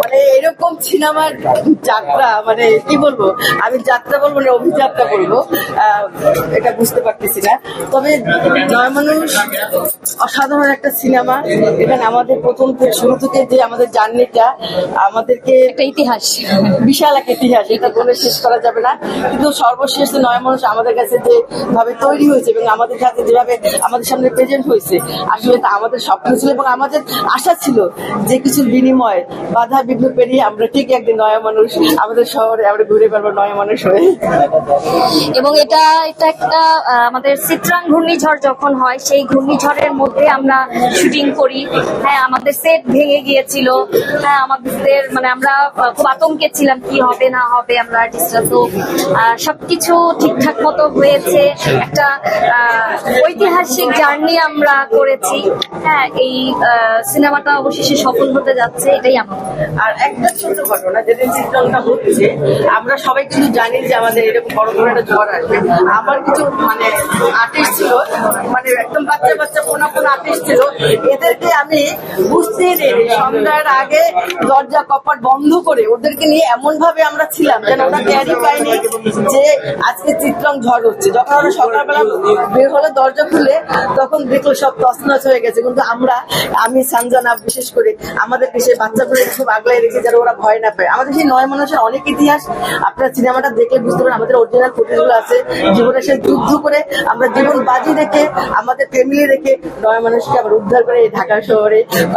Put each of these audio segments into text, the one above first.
মানে এরকম সিনেমার যাত্রা মানে কি বলব আমি যাত্রা বলব না অভিযাত্রা বলব এটা বুঝতে পারতেছি না। তবে নয় মানুষ অসাধারণ একটা সিনেমা এখানে আমাদের প্রথম থেকে শুরু থেকে যে আমাদের জার্নিটা আমাদেরকে একটা ইতিহাস। বিশাল এক ইতিহাস এটা বলে শেষ করা যাবে না। কিন্তু সর্বশেষ নয় মানুষ আমাদের কাছে যে ভাবে তৈরি হয়েছে এবং আমাদের কাছে যেভাবে আমাদের সামনে প্রেজেন্ট হয়েছে আসলে এটা আমাদের স্বপ্ন ছিল এবং আমাদের আশা ছিল যে কিছু বিনিময় বাধা বিঘ্ন পেরিয়ে আমরা ঠিক একদিন নয়া মানুষ। আমাদের শহরে আমরা ঘুরে বেড়াবো নয়া মানুষ হয়ে। এবং এটা এটা একটা আমাদের চিত্রাং ঘূর্ণিঝড় যখন হয়, সেই ঘূর্ণিঝড়ের মধ্যে আমরা শুটিং করি। হ্যাঁ আমাদের সেট ভেঙে গিয়েছিল। হ্যাঁ আমাদের মানে আমরা খুব আতঙ্কে ছিলাম কি হবে, না হবে, আমরা ডিস্টার্ব তো সবকিছু ঠিকঠাক মতো হয়েছে। একটা ঐতিহাসিক জার্নি আমরা করেছি। হ্যাঁ এই সিনেমাটা অবশেষে সফল হতে যাচ্ছে, এটাই আমার আর একটা ছোট ঘটনা, যেদিন চিত্রণটা হচ্ছে আমরা সবাই কিন্তু জানি যে আমাদের এরকম বড় বড় একটা জ্বর আসবে। আমার কিছু মানে আর্টিস্ট ছিল মানে একদম বাচ্চা বাচ্চা পোনা পোনা আর্টিস্ট ছিল, এদেরকে আমি বুঝতে দেরি সন্ধ্যার আগে দরজা কপাট বন্ধ করে ওদেরকে নিয়ে এমন ভাবে আমরা ছিলাম যেন ওরা ক্যারি পাইনি যে আজকে চিত্রং ঝড় হচ্ছে। যখন ওরা সকালবেলা বের হলো দরজা খুলে, তখন দেখল সব তছনছ হয়ে গেছে। কিন্তু আমরা, আমি, সানজানা বিশেষ করে আমাদের দেশে বাচ্চাগুলো খুব আগলাই রেখে যারা ওরা ভয় না পায়। আমাদের সেই নয় মানুষের অনেক ইতিহাস আপনার সিনেমাটা দেখলে বুঝতে পারেন আমাদের অরিজিনাল ফুটেজগুলো আছে। জীবনে সে যুদ্ধ করে আমরা জীবন বাজি রেখে আমাদের ফ্যামিলি রেখে নয় মানুষকে আমরা উদ্ধার করে এই ঢাকা শহরে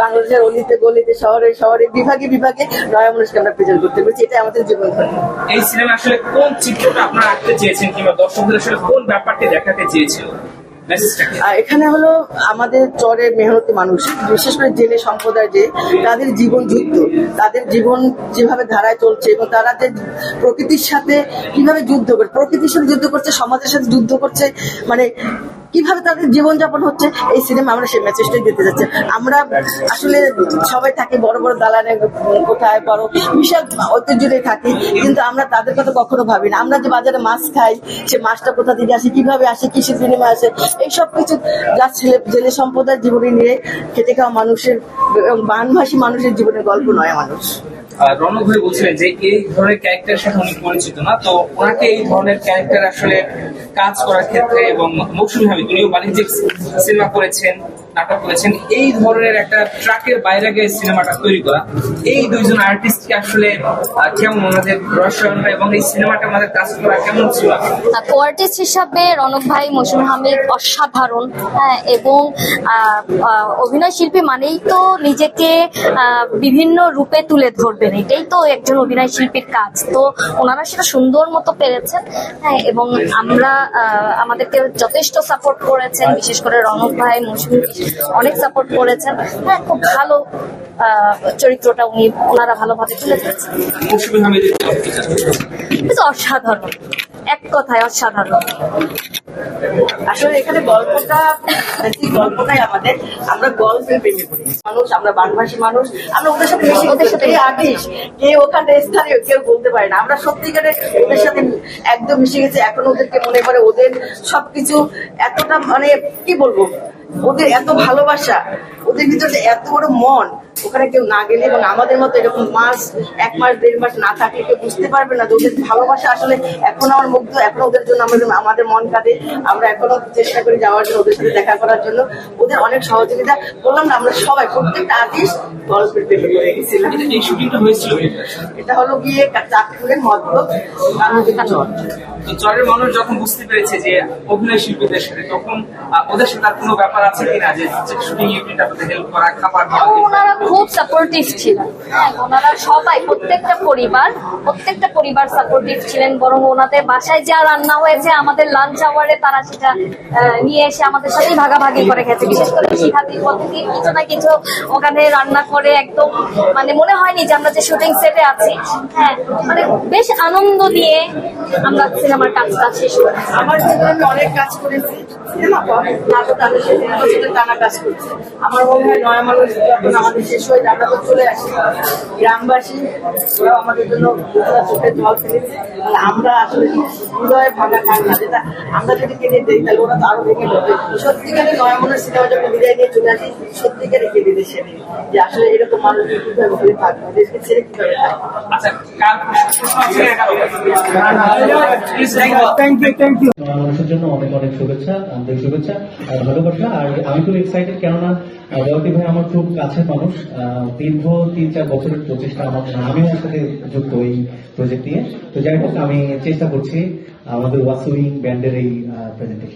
বাংলাদেশের অলিতে গলিতে শহরে শহরে বিভাগে বিভাগে নয় মানুষকে আমরা প্রেজেন্ট করতে পেরেছি। এটা আমাদের জীবন ধর্ম এই সিনেমা আসলে কোন চিত্রটা আপনারা আঁকতে চেয়েছেন কিংবা দর্শকদের আসলে কোন ব্যাপারটি দেখাতে চেয়েছিল? এখানে হলো আমাদের চরে মেহনতি মানুষ বিশেষ করে জেলে সম্প্রদায় যে তাদের জীবন যুদ্ধ তাদের জীবন যেভাবে ধারায় চলছে এবং তারা যে প্রকৃতির সাথে কীভাবে যুদ্ধ করে প্রকৃতির সাথে যুদ্ধ করছে সমাজের সাথে যুদ্ধ করছে মানে কীভাবে তাদের জীবনযাপন হচ্ছে, এই সিনেমা আমরা সেই মেসেজটাই দিতে যাচ্ছি। আমরা আসলে সবাই থাকি বড় বড় দালানে কোথায় বড় বিশাল ঐতিহ্যে থাকি, কিন্তু আমরা তাদের কথা কখনো ভাবি না। আমরা যে বাজারে মাছ খাই, সে মাছটা কোথা থেকে আসে, কীভাবে আসে, কিসের বিনিময়ে আসে, এই সব কিছু যা ছেলে, জেলে সম্প্রদায়ের জীবনে নিয়ে খেটে খাওয়া মানুষের বানভাসী মানুষের জীবনের গল্প নয় মানুষ। রণক ভাই বলছিলেন যে এই ধরনের ক্যারেক্টার সাথে উনি পরিচিত না। তো ওনাকে এই ধরনের ক্যারেক্টার আসলে কাজ করার ক্ষেত্রে এবং মৌসুমী হামিদ উনিও বাণিজ্যিক সিনেমা করেছেন। নাটক করেছেন। এই ধরনের একটা ট্রাকের বাইরে গিয়ে সিনেমাটা তৈরি করা। এই দুইজন আর্টিস্টকে আসলে কেমন ওনাদের রসায়নটা এবং এই সিনেমাটা আমাদের কাজ করা কেমন ছিল? হিসাবে রনক ভাই হামিদ অসাধারণ। হ্যাঁ এবং অভিনয় শিল্পী মানেই তো নিজেকে বিভিন্ন রূপে তুলে ধরবেন। এটাই তো একজন অভিনয় শিল্পীর কাজ। তো ওনারা সেটা সুন্দর মতো পেরেছেন। হ্যাঁ এবং আমরা আমাদেরকে যথেষ্ট সাপোর্ট করেছেন, বিশেষ করে রনক ভাই মৌসুমী অনেক সাপোর্ট করেছেন। হ্যাঁ খুব ভালো চরিত্রটা উনি ওনারা ভালোভাবে তুলে ধরেছেন। অসাধারণ। এক কথায় অসাধারণ। আসলে এখানে গল্পটা গল্পটাই আমাদের আমরা গল্পের প্রেমে পড়ি মানুষ আমরা বানভাসী মানুষ আমরা ওদের সাথে মিশে ওদের সাথে আর্টিস্ট। কে ওখানে স্থানীয় কেউ বলতে পারে না। আমরা সত্যিকারে ওদের সাথে একদম মিশে গেছি। এখন ওদেরকে মনে করে ওদের সবকিছু এতটা মানে কি বলব? ওদের এত ভালোবাসা ওদের ভিতরে এত বড় মন ওখানে কেউ না গেলে এবং আমাদের মতো এরকম মাস এক মাস দেড় মাস না থাকলে কেউ বুঝতে পারবে না যে ওদের ভালোবাসা আসলে এখন আমার মুগ্ধ এখন ওদের জন্য আমাদের আমাদের মন কাঁদে। আমরা এখনও চেষ্টা করি যাওয়ার জন্য ওদের সাথে দেখা করার জন্য। ওদের অনেক সহযোগিতা বললাম না আমরা সবাই প্রত্যেকটা আর্টিস্ট গল্পের প্রেমে পড়ে গেছিলাম। এটা হলো গিয়ে মধ্য চর। চরের মানুষ যখন বুঝতে পেরেছে যে অভিনয় শিল্পীদের সাথে তখন ওদের সাথে কোনো ব্যাপার আছে কিনা যে শুটিং ইউনিট আপনাদের হেল্প করা খাবার ওনারা খুব সাপোর্টিভ ছিলেন। হ্যাঁ ওনারা সবাই প্রত্যেকটা পরিবার প্রত্যেকটা পরিবার সাপোর্টিভ ছিলেন বরং ওনাদের বাসায় যা রান্না হয়েছে আমাদের লাঞ্চ আওয়ারে তারা সেটা নিয়ে এসে আমাদের সাথেই ভাগাভাগি করে গেছে বিশেষ করে শিখাতির প্রতিদিন কিছু না কিছু ওখানে রান্না করে একদম মানে মনে হয়নি যে আমরা যে শুটিং সেটে আছি। হ্যাঁ মানে বেশ আনন্দ দিয়ে আমরা সিনেমার কাজটা শেষ করি আমার জীবনে অনেক কাজ করেছি। সিনেমা নাটক তাদের সাথে বছরের টানা কাজ করছে আমার মনে হয় নয় যখন আমাদের শেষ হয়ে যায়, আমরা তো চলে আসি গ্রামবাসী ওরাও আমাদের জন্য দুজনা জল ফেলেছে আমরা আসলে হৃদয়ে ভাঙা যেটা আমরা যদি দিই তাহলে ওরা তো আরও ভেঙে যাবে সত্যিকারে নয় মনের সিনেমা যখন বিদায় নিয়ে চলে আসি সত্যিকারে দেশে যে আসলে এরকম মানুষ কীভাবে হয়ে থাকবে দেশকে ছেড়ে কীভাবে থাকবে আচ্ছা জন্য অনেক অনেক শুভেচ্ছা আন্তরিক শুভেচ্ছা ভালোবাসা। আর আমি খুব এক্সাইটেড কেননা আহ, ভাই আমার খুব কাছের মানুষ। দীর্ঘ তিন চার বছরের প্রচেষ্টা আমার আমিও সাথে যুক্ত এই প্রজেক্ট নিয়ে। তো যাই হোক আমি চেষ্টা করছি আমাদের ওয়াসুইং ব্যান্ডের এই প্রেজেন্টেশন